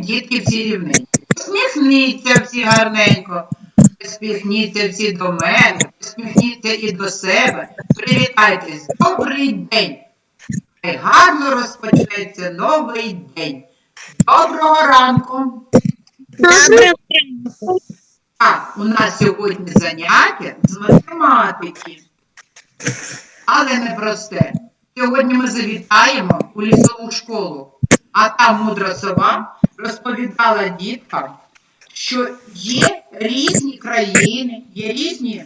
дітки всі рівненькі. Посміхніться всі гарненько. Посміхніться всі до мене, посміхніться і до себе. Привітайтесь, добрий день. Хай гарно розпочнеться новий день. Доброго ранку. Добре. Так, у нас сьогодні заняття з математики. Але не просте. Сьогодні ми завітаємо у лісову школу, а там мудра сова розповідала діткам, що є різні країни, є різні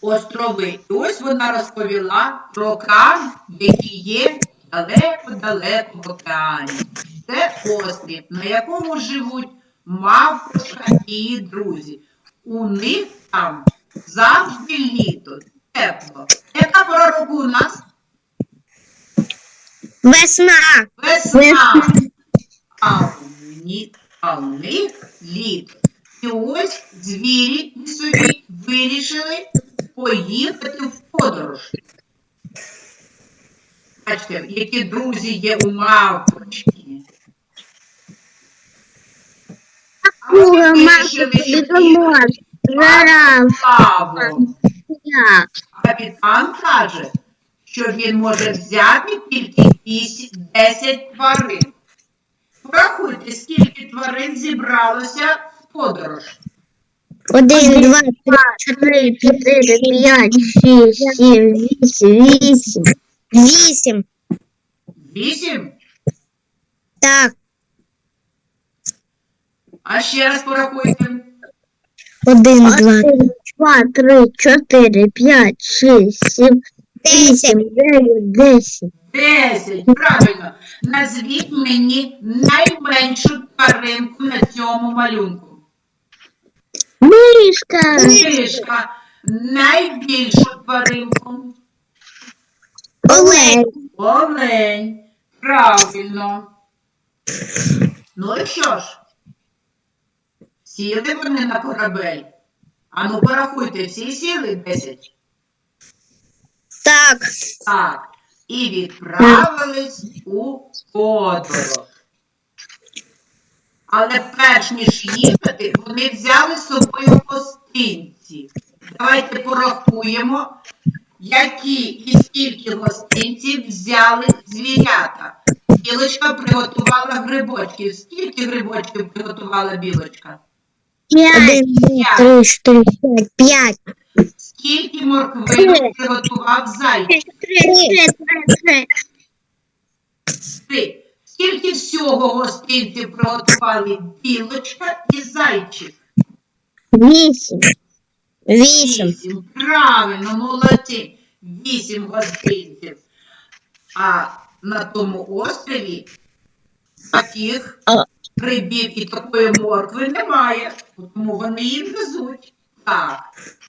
острови. І ось вона розповіла про океан, який є далеко-далеко в океані. Це острів, на якому живуть мавпочка і її друзі. У них там завжди літо, тепло. Яка пора року у нас? Весна. Весна. А в них. І ось звірі лісові вирішили поїхати в подорож. Бачите, які друзі є у мавпочки. А вирішили, Жираф. Капітан каже, що він може взяти тільки 8 10 тварин. Порахуйте, скільки тварин зібралося в подорож. Один, два, три, чотири, чотири, п'ять, шість, сім, вісім, вісім. Вісім. Вісім? Так. А ще раз порахуйте. Один, два, два, три, чотири, п'ять, шість, сім, вісім, дев'ять, десять. Десять. Правильно. Назвіть мені найменшу тваринку на цьому малюнку. Мишка. Мишка. Найбільшу тваринку. Олень. Олень. Правильно. Ну і що ж? Сіли вони на корабель. Ану, порахуйте, всі сіли 10? Так. Так. І відправились у подорож. Але перш ніж їхати, вони взяли з собою гостинці. Давайте порахуємо, які і скільки гостинців взяли звірята. Білочка приготувала грибочків. Скільки грибочків приготувала білочка? П'ять, п'ять. Скільки морквинок приготував зайчик? Три. Скільки всього гостинців приготували білочка і зайчик? Вісім. Вісім. Вісім. Правильно, молодці. Вісім гостинців. А на тому острові таких грибів і такої моркви немає, тому вони їм везуть. Так.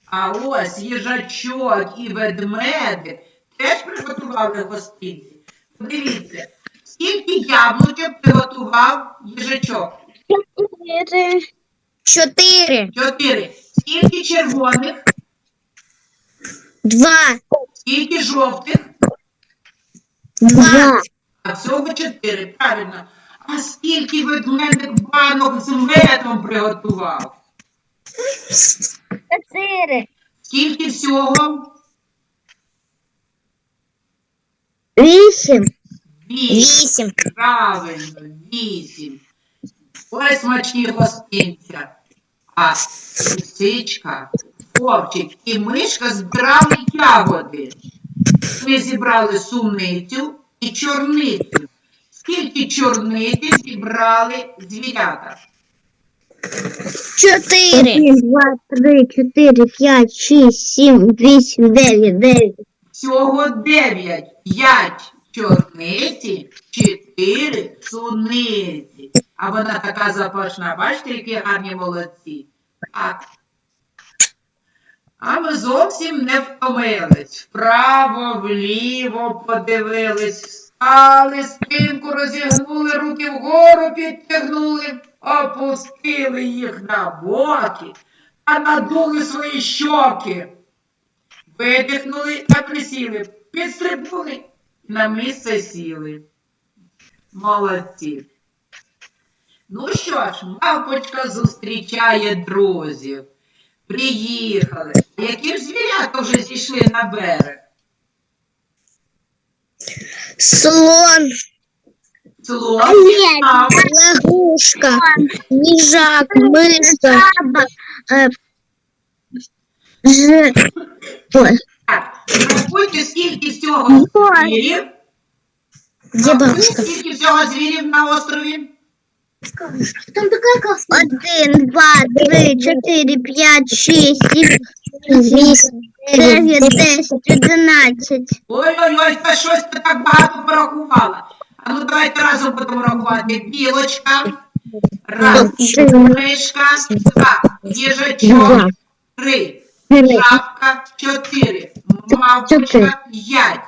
А ось їжачок і ведмедик теж приготували гостинці. Подивіться, скільки яблучок приготував їжачок? Чотири. Чотири. Чотири. Скільки червоних, Два. скільки жовтих? Два. А всього чотири, правильно. А скільки ведмедик банок з медом приготував? Чотири. Скільки всього? Вісім. Вісім. Правильно, вісім. Ось смачні гостинця. А лисичка, хлопчик і мишка збирали ягоди. Ми зібрали суницю і чорницю. Скільки чорниці зібрали звірята? Чотири. Один, два, три, чотири, п'ять, шість, сім, вісім, дев'ять, дев'ять. Всього дев'ять. П'ять чорниці, чотири суниці. А вона така запашна. Бачите, які гарні молодці. Так. А ми зовсім не втомились. Вправо, вліво подивились, встали, спинку розігнули, руки вгору підтягнули, опустили їх на боки, а надули свої щоки. Видихнули та присіли, підстрибнули на місце сіли. Молодці. Ну що ж, мавпочка зустрічає друзів. Приїхали. Які ж звірята вже зійшли на берег? Слон, Нет. лягушка, їжак, мишка, е, ж... Ой, Так, рахуйте, скільки всього Ой. звірів. де Рахуйте, бабушка? Скільки всього звірів на острові? Там такая классная. Один, два, три, чотири, п'ять, шість, сім, вісім, дев'ять, десять, одинадцять. Ой-ой-ой, та щось ти так багато порахувала. А ну давайте разом будемо рахувати. Білочка, раз, мишка, два, їжачок, три, шапка, чотири, мавпочка, п'ять,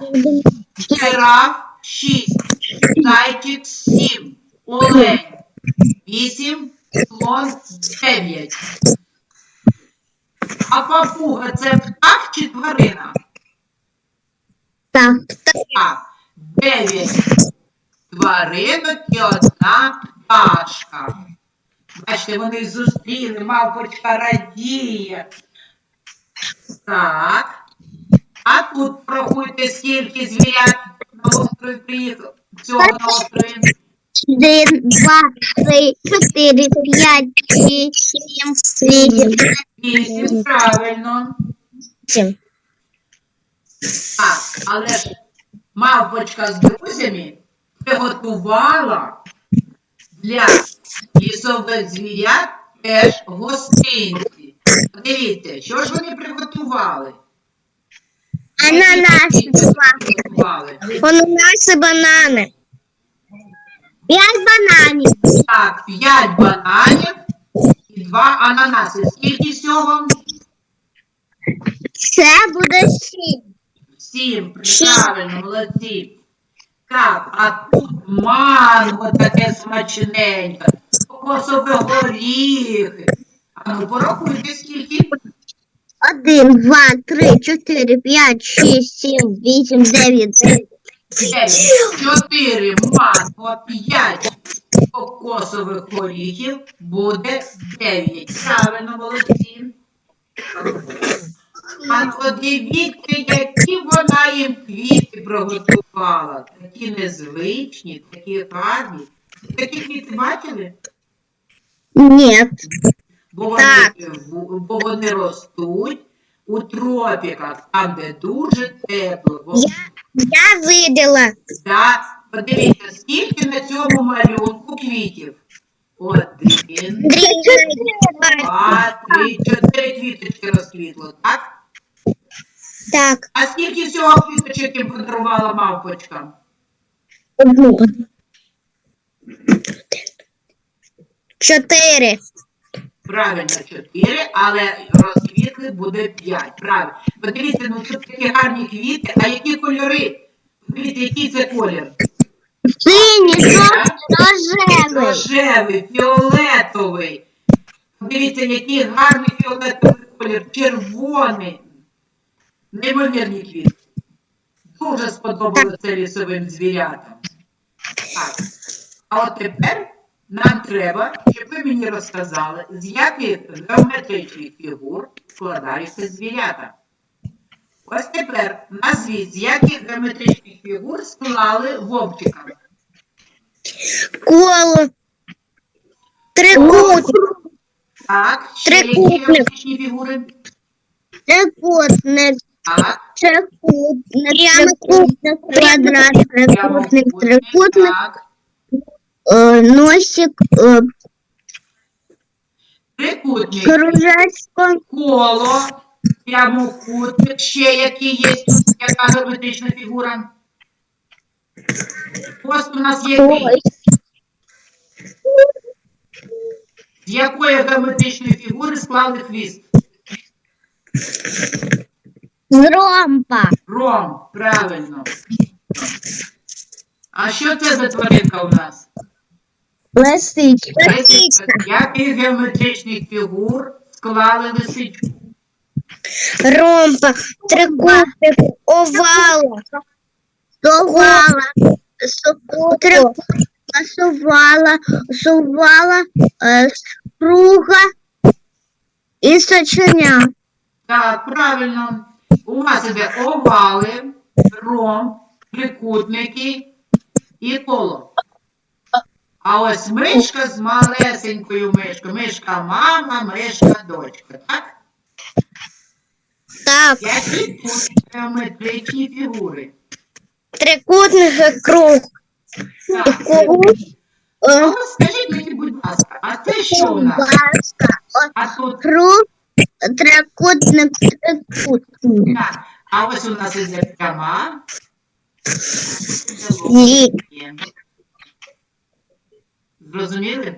жираф, шість, зайчик, сім, олень, вісім, слон, дев'ять. А папуга це птах чи тварина? Так, Так, дев'ять тваринок і одна пташка. Бачите, вони зустріли, мавпочка радіє. Так. А тут порахуйте, скільки звірят на остров приїхав. Всього на острові. один, два, три, чотири, п'ять, шість, сім, вісім, Вісім, правильно. вісім. Так, але ж мавпочка з друзями приготувала для лісових звірят теж гостинці. Подивіться, що ж вони приготували? Ананаси приготували? Ананаси, банани. П'ять бананів. Так, 5 бананів і 2 ананаси. Скільки всього? Це буде сім. Сім, правильно, молодці. Так, а тут манго таке смачненьке, кокосові горіхи. А ну порахуйте скільки. Один, два, три, чотири, п'ять, шість, сім, вісім, дев'ять, десять. Дев'ять, чотири манго, п'ять кокосових горіхів буде дев'ять. Правильно, молодці. А подивіться, які вона їм квіти приготувала. Такі незвичні, такі гарні. Такі квіти бачили? Ні. Бо вони, бо вони ростуть у тропіках, там, де дуже тепло. Бо, Я видела. да, подивіться, скільки на цьому малюнку квітів. Один, два, три, чотири квіточки розквітло, так? Так, А скільки всього квіточок їм подарувала мавпочка? одну. Чотири. Правильно, чотири, але розквітли буде п'ять. Правильно. Подивіться, ну тут такі гарні квіти, а які кольори? Подивіться, який це колір? Синій, жовтий, рожевий. Рожевий, фіолетовий. Подивіться, який гарний фіолетовий колір, червоний. Неймовірні квіти. Дуже сподобалося лісовим звірятам. Так. А от тепер нам треба, щоб ви мені розказали, з яких геометричних фігур складаються звірята. Ось тепер назвіть, з яких геометричних фігур склали вовчика. Коло. Трикутник. Так, ще які Трикутник. геометричні фігури? Трикутник. Так, Трикутник. Трикутник. Квадрат. Трикутник. Трикутник. так. Е, Носик. е, Трикутник, Кружечко. коло, прямокутник, ще які є яка геометрична фігура. Ось у нас є Ой. з якої геометричної фігури склали хвіст? Зромба. Ром, правильно. А що це за тваринка у нас? Лисичка. Лисичка. З яких геометричних фігур склали лисичку? Ромба. Трикутник. Овала. Овала. Трикутник. сувала, сувала, е, круга і сочиня. Так, правильно. У вас іде овали, ром, трикутники і коло. А ось мишка з малесенькою мишкою. Мишка мама, мишка дочка. Так? Так, Які тут геометричні фігури? трикутник і круг. Так. А ось скажіть мені, будь ласка, а це що у нас? А тут Круг, трикутник, трикутник. так. А ось у нас іде пряма. Ні. Зрозуміли?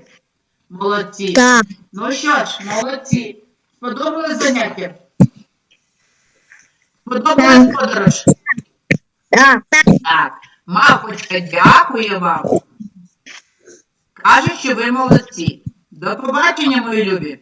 Молодці. Так, Ну що ж, молодці. Сподобалось заняття? Сподобалась подорож? так, так. Так. Мавпочка, дякую вам. Каже, що ви молодці. До побачення, мої любі.